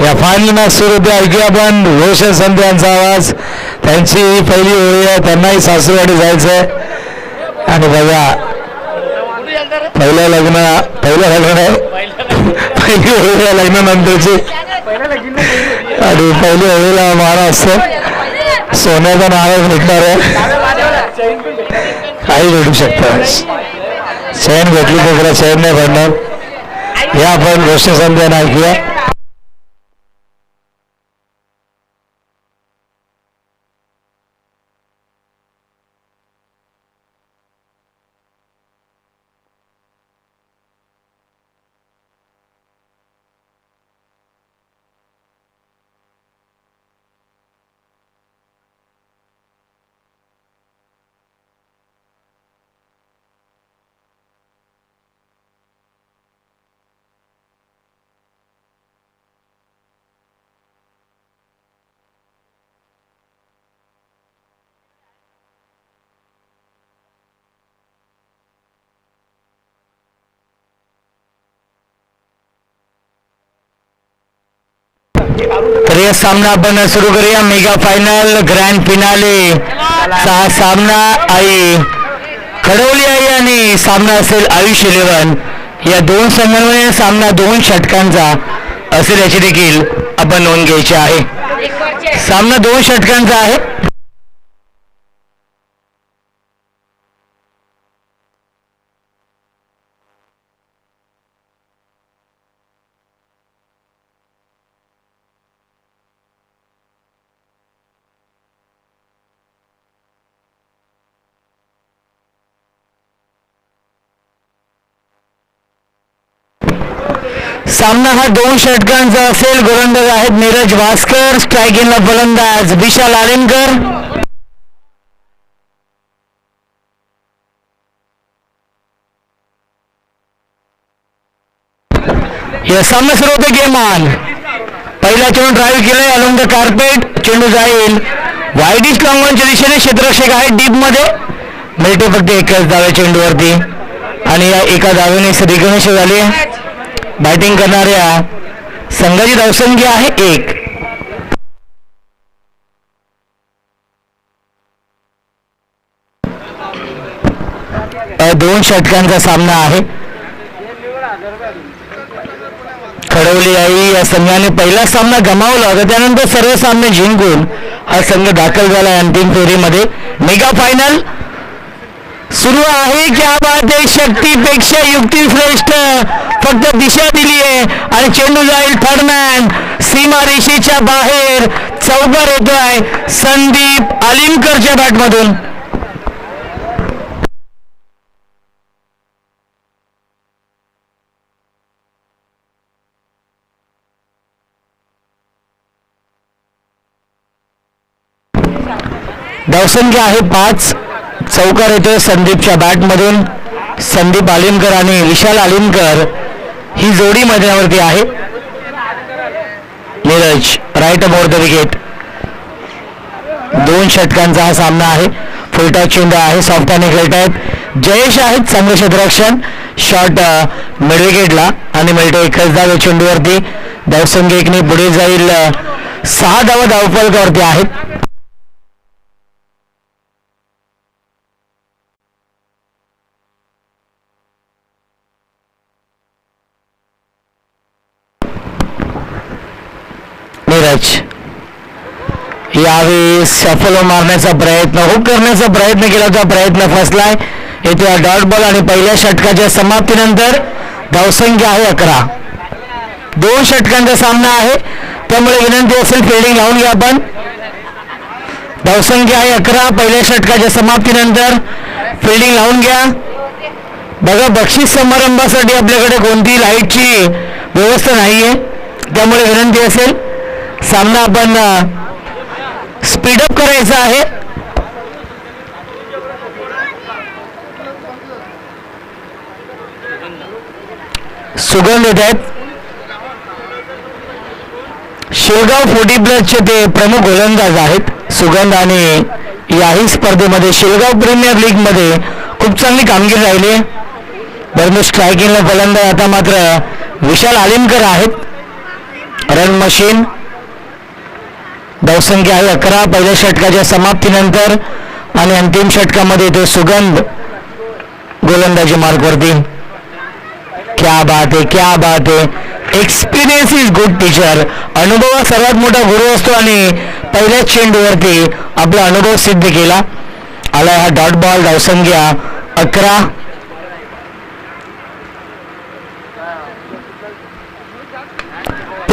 या final match सुरू होते. ऐकूया आपण. रोशन संत यांचा आवाज. त्यांची ही पहिली ओळी आहे. त्यांनाही सासूरवाडी जायचंय. आणि बघा पहिलं लग्न पहिलं लग्न आहे पहिली ओळी आहे लग्नानंतरची. आणि पहिली ओळीला महाराष्ट्र सोन्याचा नारळ भेटणार आहे. काही भेटू शकतं. चैन भेटली तर चैन नाही भेटणार या आपण रोशन संत यांना ऐकूया. तर या सामना आपण सुरू करूया. मेगा फायनल ग्रँड फिनाले हा सामना आहे खडवली आहे आणि सामना असेल आयुष इलेव्हन. या दोन संघांमध्ये सामना दोन षटकांचा असेल याची देखील आपण नोंद घ्यायची आहे. सामना दोन षटकांचा आहे. सामना हा दोन षटकांचा असेल. गोलंदाज आहेत नीरज भास्कर स्ट्रायकिंगला फलंदाज विशाल आलेनकर या सामना सुरू होते गेम ऑन पहिला चेंडू ड्राईव्ह केलाय अलॉंग द कार्पेट चेंडू जाईल. वाईडिश लॉंगॉनच्या दिशेने क्षेत्ररक्षक आहे डीपमध्ये. मिळते फक्त एकच धावे चेंडूवरती. आणि या एका धावेने श्रीगणेश झाले. बॅटिंग करणाऱ्या संघाची धावसंख्या आहे एक. दोन षटकांचा सामना आहे. खडवली आई या संघाने पहिला सामना गमावला होता त्यानंतर सर्व सामने जिंकून हा संघ दाखल झाला अंतिम फेरीमध्ये. मेगा फायनल सुरू आहे. क्या बात आहे शक्तीपेक्षा युक्ती श्रेष्ठ फक्त दिशा दिली आहे आणि चेंडू जाईल थर्डमॅन. सीमा रेषेच्या बाहेर चौकार होतोय संदीप आलिमकरच्या बॅटमधून. धावसंख्या आहे पाच. चौकार येतोय संदीपच्या बॅटमधून. संदीप आलिमकर आणि विशाल आलिमकर ही जोडी मैदानावरती आहे. Neeraj right about the wicket दोन षटकांचा हा सामना आहे. फुलटा चेंडू आहे सॉफ्टाने खेळत आहेत जयेश आहेत चांगलं क्षेत्ररक्षण. शॉर्ट मिड विकेटला आणि मिळतो एकच धाव या चेंडूवरती धावसंख्येकने पुढे जाईल uh, सहा धावा धावफलकावरती आहेत नीरज यावेळी सफल मारण्याचा प्रयत्न हुक करण्याचा प्रयत्न केला होता प्रयत्न फसलाय. येथे डॉट बॉल आणि पहिल्या षटकाच्या समाप्तीनंतर धावसंख्या आहे अकरा. दोन षटकांचा सामना आहे. त्यामुळे विनंती असेल फिल्डिंग लावून घ्या आपण. धावसंख्या आहे अकरा पहिल्या षटकाच्या समाप्तीनंतर फिल्डिंग लावून घ्या. बघा बक्षीस समारंभासाठी आपल्याकडे कोणतीही लाईटची व्यवस्था नाही आहे त्यामुळे विनंती असेल सामना आपण स्पीडअप करायचं आहे. सुगंध येत आहेत. शेवगाव फोर्टी प्लसचे ते प्रमुख गोलंदाज आहेत. सुगंध आणि याही स्पर्धेमध्ये शेवगाव प्रीमियर लीगमध्ये खूप चांगली कामगिरी राहिली. आहे परंतु स्ट्रायकिंगला फलंदाज आता मात्र विशाल आलिमकर आहेत. रन मशीन धावसंख्या आहे. अकरा पहिल्या षटकाच्या समाप्तीनंतर आणि अंतिम षटकामध्ये तो सुगंध. गोलंदाजी मार्कवरती क्या बात आहे क्या बात आहे. एक्सपिरियन्स इज गुड टीचर अनुभव हा सर्वात मोठा गुरु असतो आणि पहिल्याच चेंडूवरती आपला अनुभव सिद्ध केला. आला हा डॉट बॉल धावसंख्या अकरा.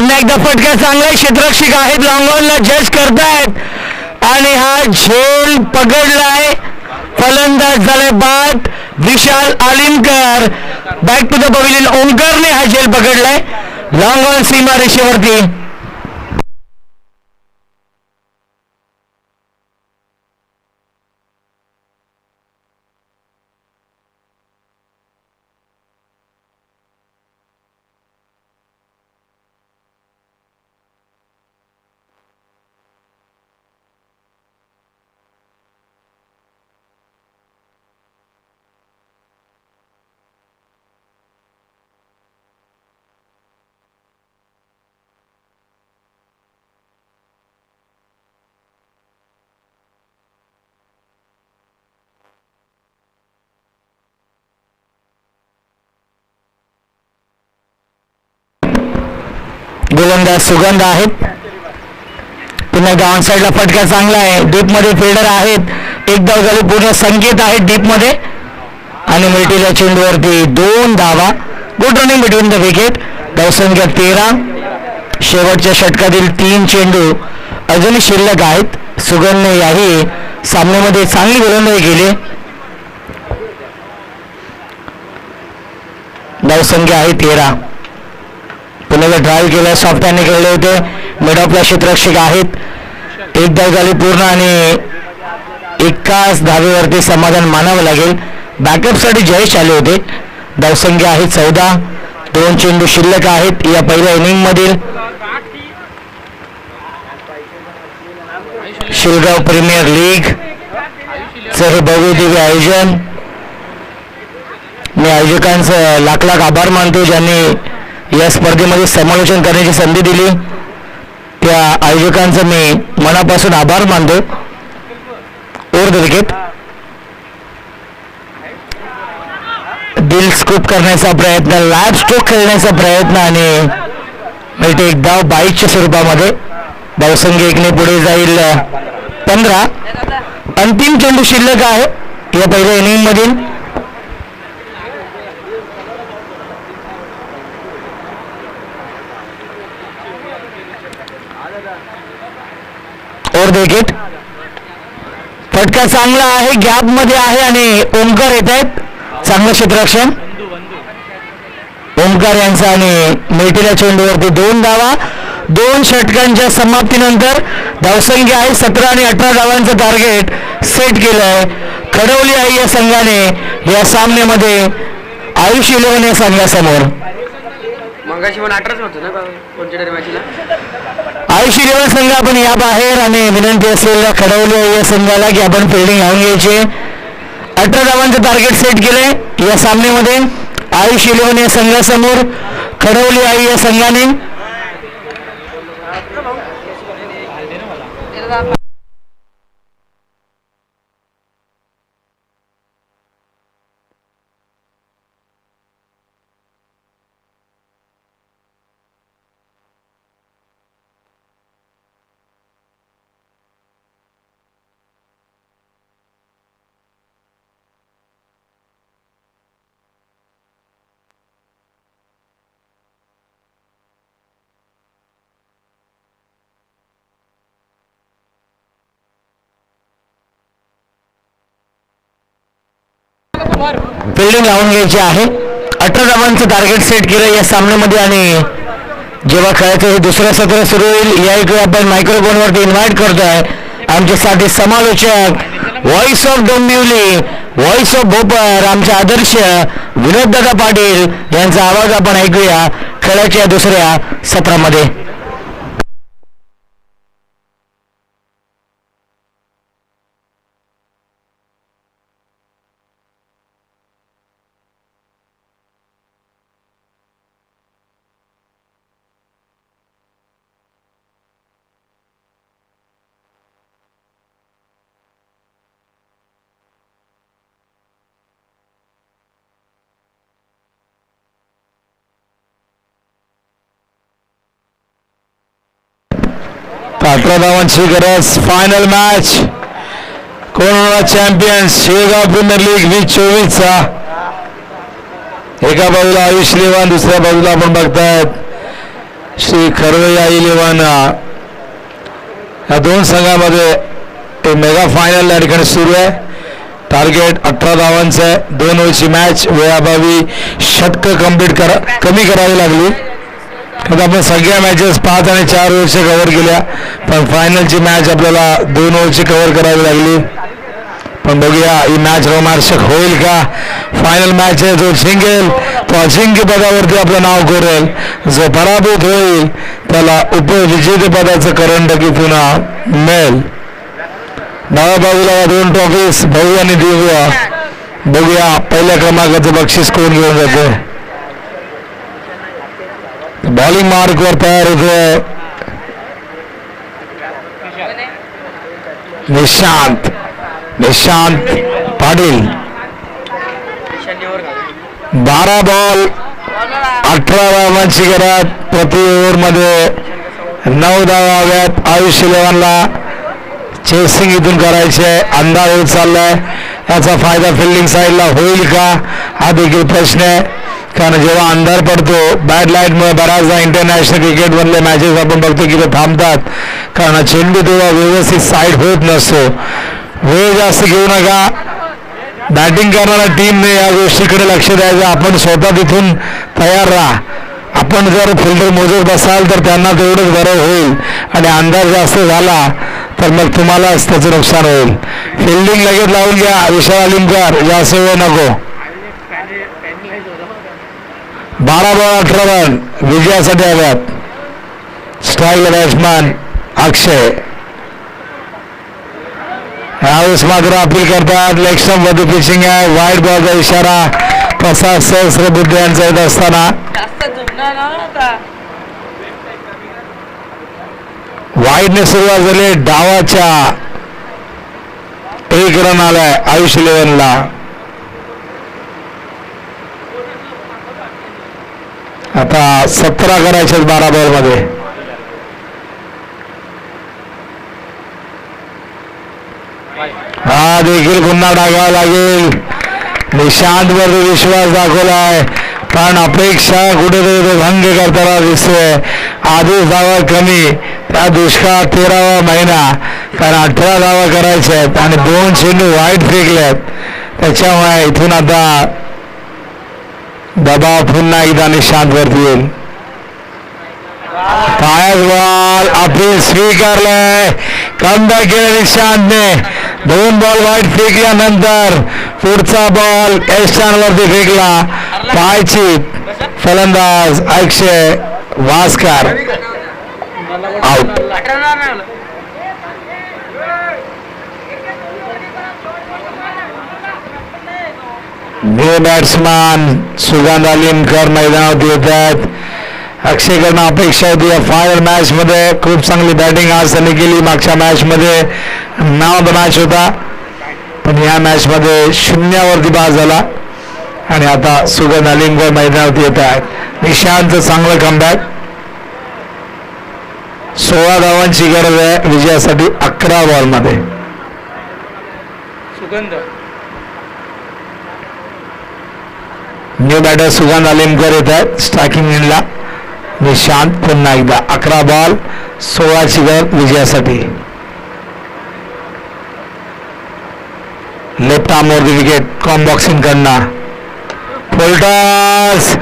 पुन्हा एकदा फटका चांगला क्षेत्ररक्षक आहेत लॉंगॉनला जज करतायत. आणि हा झेल पकडलाय फलंदाज झालाय बाद. Vishal Alimkar back to the pavilion ओमकारने हा झेल पकडलाय. लॉंगॉन सीमा रेषेवरती गोलंदाज सुगंध आहेत. पुन्हा डाऊन साईडला फटका चांगला आहे. डीपमध्ये फिल्डर आहेत. एक धाव झाली पूर्ण संकेत आहेत डीपमध्ये आणि मिल्टीच्या चेंडूवरती दोन धावा. Good running between the wicket धावसंख्या तेरा. शेवटच्या षटकातील तीन चेंडू अजूनही शिल्लक आहेत. सुगंधने याही सामन्यामध्ये चांगली गोलंदाजी केली. धावसंख्या आहे तेरा. पुण्याला ड्राईव्ह केलं सॉफ्ट खेळले होते. मिड ऑफला क्षेत्ररक्षक आहेत. एक धाव झाली पूर्ण आणि एकाच धावेवरती समाधान मानावं लागेल. बॅकअपसाठी जयेश आले होते. धावसंख्या आहे चौदा. दोन चेंडू शिल्लक आहेत. या पहिल्या इनिंगमधील शिरगाव प्रीमियर लीग चे हे भव्यदिव्य आयोजन. मी आयोजकांचं लाख लाख आभार मानतो ज्यांनी या स्पर्धेमध्ये समालोचन करण्याची संधी दिली. त्या आयोजकांचं मी मनापासून आभार मानतो. Or cricket. दिल स्कूप करण्याचा प्रयत्न लॅब स्ट्रोक खेळण्याचा प्रयत्न आणि म्हणजे एक धाव बाईकच्या स्वरूपामध्ये. धावसंख्या एकने पुढे जाईल. पंधरा. अंतिम चेंडू शिल्लक आहे. या पहिल्या इनिंगमधील मधील ओव्हर द विकेट फटका चांगला आहे गॅपमध्ये आहे आणि ओमकार येत आहेत. चांगलं क्षेत्ररक्षण. ओमकार यांचा आणि मेटीला चेंडूवरती दोन धावा दोन षटकांच्या समाप्तीनंतर धावसंख्या आहे सतरा आणि अठरा धावांचं टार्गेट सेट केलं आहे खडवली आहे या संघाने या सामन्यामध्ये आयुष इलेव्हन या संघासमोर मगाशी पण अठराच होतो ना कोणत्या तरी मॅचला आयुषी इलेव्हन संघ आपण या बाहेर आणि विनंती असलेल्या खडवली आहे या संघाला की आपण फिल्डिंग लावून घ्यायचे. अठरा धावांचं टार्गेट सेट केलंय या सामन्यामध्ये. आयुष इलेव्हन या संघासमोर खडवली आई या संघाने. फिल्डिंग लावून घ्यायची आहे. अठरा धावांचं टार्गेट सेट केलं या सामन्यामध्ये आणि जेव्हा खेळायचं हे दुसरं सत्र सुरू होईल या ऐकू आपण मायक्रोफोनवरती इन्व्हाइट करतोय. आमच्यासाठी समालोचक voice of Dombivli voice of Bhopar आमचे आदर्श विनोददादा पाटील यांचा आवाज आपण ऐकूया खेळाच्या दुसऱ्या सत्रामध्ये. अठरा धावांची गरज. फायनल मॅच कोण होणार चॅम्पियन शेगाव प्रीमियर लीग वीस चोवीसचा एका बाजूला आयुष लेवान दुसऱ्या बाजूला आपण बघतायत श्री खरवैया इलेवन. या दोन संघामध्ये ते मेगा फायनल या ठिकाणी सुरू आहे. टार्गेट अठरा धावांचं आहे. दोन ओव्हरची मॅच वेळाभावी षटकं कंप्लीट करा कमी करावी लागली. आता आपण सगळ्या मॅचेस पाच आणि चार ओव्हरच्या कव्हर केल्या. पण फायनलची मॅच आपल्याला दोन ओव्हरची कव्हर करावी लागली. पण बघूया ही मॅच रोमांचक होईल का? फायनल मॅच आहे जो जिंकेल तो अजिंक्य पदावरती आपलं नाव कोरेल. जो पराभूत होईल त्याला उपविजेतेपदाचं करंड की पुन्हा मिळेल. डाव्या बाजूला दोन ट्रॉफीज भाऊ आणि दिव्या बघूया पहिल्या क्रमांकाचं बक्षीस कोण घेऊन जाते? बॉलिंग मार्गवर तयार होतो निशांत. निशांत पाटील. बारा बॉल अठरा धावांची गरज प्रति ओव्हरमध्ये. नऊ धावाव्यात आयुष्य आयुष चेसिंग इथून करायचे. अंदाज होत चाललाय. याचा फायदा फिल्डिंग साईडला होईल का? हा देखील प्रश्न आहे. कारण जेव्हा अंधार पडतो बॅड लाईटमुळे बऱ्याचदा इंटरनॅशनल क्रिकेटमधले मॅचेस आपण बघतो की ते थांबतात. कारण चेंडू तेव्हा व्यवस्थित साईड होत नसतो. वेळ जास्त घेऊ नका. बॅटिंग करणाऱ्या टीमने या गोष्टीकडे लक्ष द्यायचं. आपण स्वतः तिथून तयार राहा. आपण जर फिल्डर मोजत बसाल तर त्यांना तेवढंच बरं होईल. आणि अंधार जास्त झाला तर मग तुम्हालाच त्याचं नुकसान होईल. फिल्डिंग लगेच लावून घ्या. विशाल अलिमकर जास्त वेळ नको. बारा बॉल अठरा रन विजयासाठी हव्यात स्ट्राईक बॅट्समॅन अक्षय. यावेळेस मात्र अपील करतात. लेगमध्ये पिचिंग आहे. वाईट बॉलचा इशारा. तसा सहस्र बुद्ध्यांचा येत असताना. वाईटने सुरुवात झाली. डावाच्या एक रन आलाय. आयुष इलेव्हनला. आता सतरा करायचे बारा बॉलमध्ये हा देखील पुन्हा टाकावा लागेल. निशांत वर विश्वास दाखवलाय. पण अपेक्षा कुठेतरी तो भंग करताना दिसतोय. आधीच धावा कमी त्या दुष्काळ तेरावा महिना. कारण अठरा धावा करायच्या आहेत आणि दोन चेंडू वाईट फेकलेत. त्याच्यामुळे इथून आता दबाव पुन्हा एकदा निशांत वरती येईल. पायात बॉल अपील स्वीकारलंय. कमबॅक केलं निशांतने. दोन बॉल वाईट फेकल्यानंतर पुढचा बॉल वरती फेकला. पायची फलंदाज अक्षय वास्कर. आउट हे बॅट्समॅन सुगंध अलिमकर मैदानात येत आहेत अक्षयकडनं अपेक्षा होती या फायनल मॅचमध्ये खूप चांगली बॅटिंग आज त्यांनी केली मागच्या मॅचमध्ये नाव नाव मॅच होता पण या मॅचमध्ये शून्यावरती बाद झाला. आणि आता सुगंध अलिमकर मैदानात येत आहेत. निशांत चांगलं कमबॅक सोळा धावांची गरज आहे विजयासाठी अकरा बॉलमध्ये सुगंध. न्यू बॅटर सुगंध आलेमकर येत आहेत स्ट्रायकिंग एंडला निशांत पुन्हा एकदा अकरा बॉल सोळा शिगर विजयासाठी लेफ्ट आर्मवरती विकेट कॉम बॉक्सिंग करणार फुलटॉस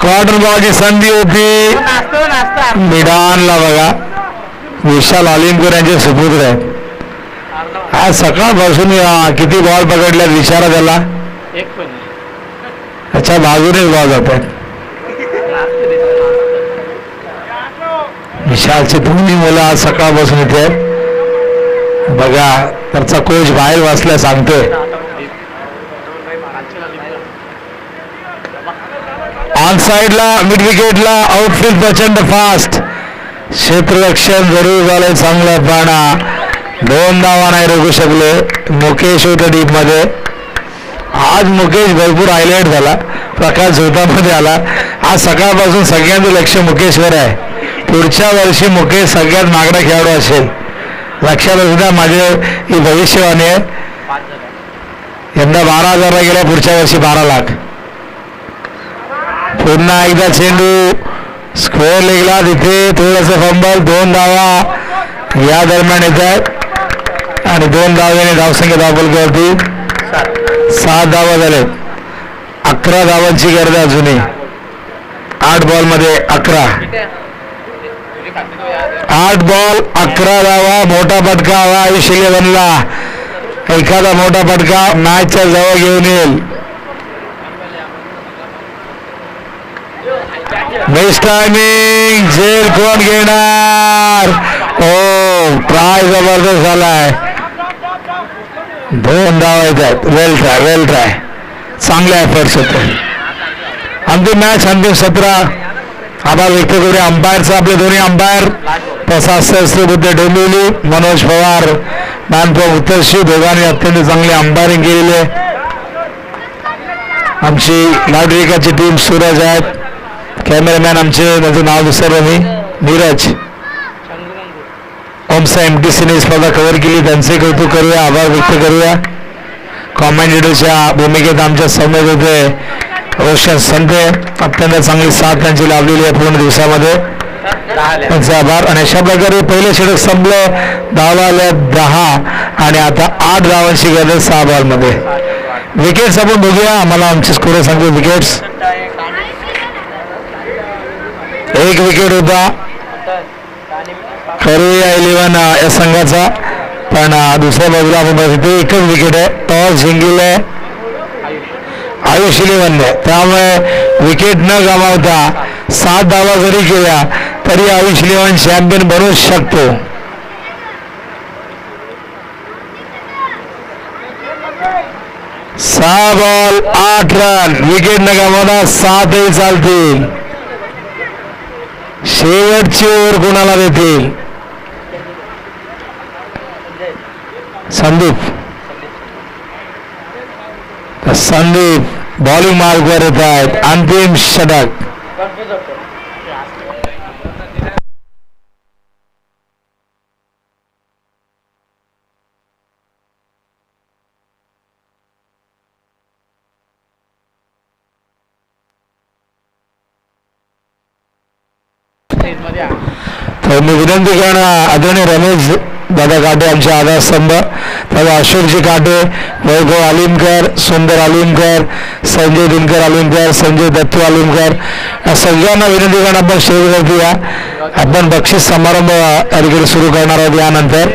कॉर्नर बॉलची संधी होती मिडानला बघा विशाल अलिमकर यांचे सुपुत्र आहेत आज सकाळपासून किती बॉल पकडल्यात विचारा त्याला त्याच्या बाजूनेच बॉल जात आहेत विशालचे दोन्ही मुलं आज सकाळपासून इथे आहेत. बघा त्याचा कोच बाहेर वाचल्या सांगतोय. ऑन साइडला मिड विकेटला आउटफील्ड प्रचंड फास्ट क्षेत्ररक्षण जरूर झालंय चांगलं पण दोन धावा नाही रोखू शकले. मुकेश होतं डीपमध्ये. आज मुकेश भरपूर हायलाईट झाला. प्रकाश झोतामध्ये आला. आज सकाळपासून सगळ्यांचं लक्ष मुकेशवर आहे. पुढच्या वर्षी मुकेश सगळ्यात मागडा खेळाडू असेल. लक्षात सुद्धा माझे ही भविष्यवाणी आहे. यंदा बारा हजारला गेला पुढच्या वर्षी बारा लाख. पुन्हा एकदा चेंडू स्क्वेअर लेगला तिथे थोडंसं फंबल दोन धावा. या दरम्यान येत आहेत. आणि दोन धाव्याने धावसंख्या दाखल करतील. सहा धावा झाले. अकरा धावांची गरज अजूनही. आठ बॉलमध्ये अकरा. आठ बॉल अकरा धावा मोठा फटका हवा आयुष्य बनला. एखादा मोठा फटका मॅचच्या जवळ घेऊन येईल. बेस्ट टायमिंग झेल कोण घेणार? हो ट्राय जबरदस्त झालाय. दोन धावा येतात वेल ट्राय वेल ट्राय चांगले एफर्ट्स होते. अंतिम मॅच अंतिम सतरा. आभार व्यक्त करूया. अंपायरचा आपले दोन्ही अंपायर. प्रसाद सहस्त्र बुद्ध डोंबिवली मनोज पवार नानपो उत्तरशी. दोघांनी अत्यंत चांगली अंपायरिंग केलेली आहे. आमची लाडरेकाची टीम सूरज आहेत. कॅमेरामॅन आमचे त्याचं नाव विसरलं मी नीरज. ओमसा एम टी सीने स्पर्धा कव्हर केली. त्यांचे कौतुक करूया आभार व्यक्त करूया. कॉमेंटेटरच्या भूमिकेत आमच्यासमोर होते रोशन संत अत्यंत चांगली साथ त्यांची लाभलेली आहे पूर्ण दिवसामध्ये. त्यांचे आभार. आणि अशा प्रकारे पहिलं षटक संपलं. धावा आल्या दहा आणि आता आठ धावांची गरज सहा बॉलमध्ये. विकेट्स आपण बघूया. आम्हाला आमचे स्कोर सांगतो विकेट्स एक विकेट होता. करूया इलेव्हन या संघाचा. पण दुसऱ्या बाजूला आपण बघतो एकच विकेट आहे. टॉस जिंकलेलं आहे. आयुष इलेव्हनने त्यामुळे विकेट न गमावता सात धावा जरी केल्या तरी आयुष इलेव्हन चॅम्पियन बनू शकतो. सहा बॉल आठ रन विकेट न गमावता सातही चालतील. शेवटची ओव्हर कोणाला देतील? संदीप. संदीप बॉलिंग मार्कवर येत आहेत. अंतिम षटक कन्फ्युज होतो मध्ये आ. दोन मी आदरणीय रमेश दादा काटे आमचे आधारस्तंभ त्याला अशोकजी काटे वैभव आलिमकर सुंदर आलिमकर संजय दिनकर आलिमकर संजय दत्तू आलिमकर या सगळ्यांना विनंती करून आपण करतो या आपण बक्षीस समारंभ अलीकडे सुरू करणार आहोत यानंतर.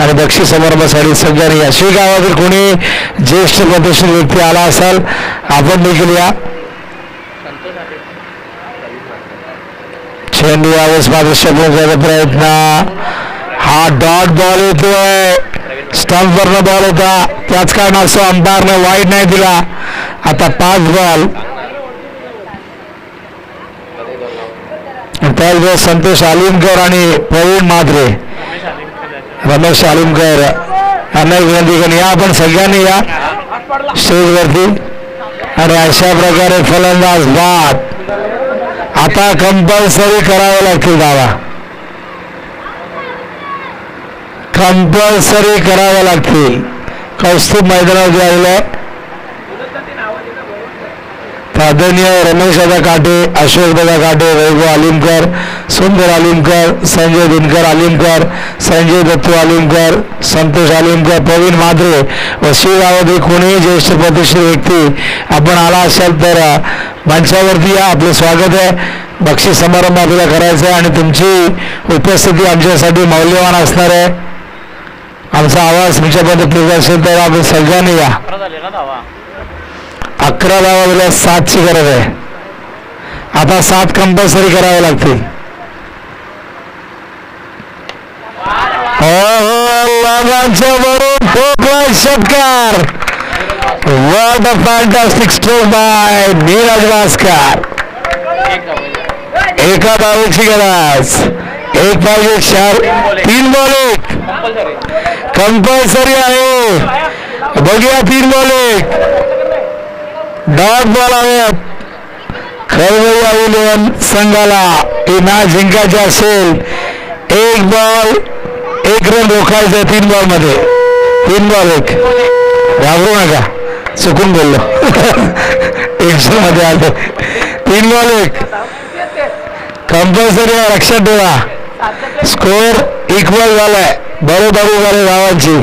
आणि बक्षीस समारंभासाठी सगळ्यांनी या श्री गावातील कोणी ज्येष्ठ प्रतिष्ठित व्यक्ती आला असाल आपण देखील या. चेंडू यावेळेस मात्र शकण्याचा प्रयत्न हा डॉट बॉल येतोय स्टंपवरनं बॉल होता त्याच कारणास्तव अंपायरने वाईट नाही दिला आता पाच बॉल त्याचबरोबर संतोष आलिमकर आणि प्रवीण मात्रे रमेश आलिमकर यांना विनंती करून या आपण सगळ्यांनी या स्टेजवरती आणि अशा प्रकारे फलंदाज बाद आता कंपल्सरी करावे लागतील दावा कंपल्सरी करावे लागतील कौस्तुभ मैदानावर जे आलेलं आहे आदरणीय रमेश दादा काटे अशोक दादा काटे वैभव आलिमकर सुंदर आलिमकर संजय दिनकर आलिमकर संजय दत्तू आलिमकर संतोष आलिमकर प्रवीण मात्रे व शिवगावातील कोणीही ज्येष्ठ प्रतिष्ठित व्यक्ती. आपण आला असाल तर मंचावरती या. आपलं स्वागत आहे. बक्षीस समारंभ आपल्याला करायचा आहे आणि तुमची उपस्थिती आमच्यासाठी मौल्यवान असणार आहे. आमचा आवाज तुमच्यापर्यंत पोहोचत असेल तर आपण सगळ्यांनी या. अकरा झाले ना सातची गरज आहे. आता सात कंपल्सरी करावे लागतील. हो, हो, षटकार. World a fantastic stroke by Neeraj Bhaskar. एका धावेची गरज. एक पाहिजे चार तीन बॉल एक. कंपल्सरी आहे. बघूया तीन बॉल एक. डॉट बॉल आहेत खरवैया इलेव्हन संघाला ही ना जिंकायची असेल एक बॉल एक रन रोखायचं तीन बॉलमध्ये. तीन बॉल एक. घाबरू नका. चुकून बोललो. टेन्शनमध्ये आले. तीन बॉल एक. कंपल्सरी लक्षात ठेवा. स्कोर इक्वल झालाय. बरोबरी झाले गावांची.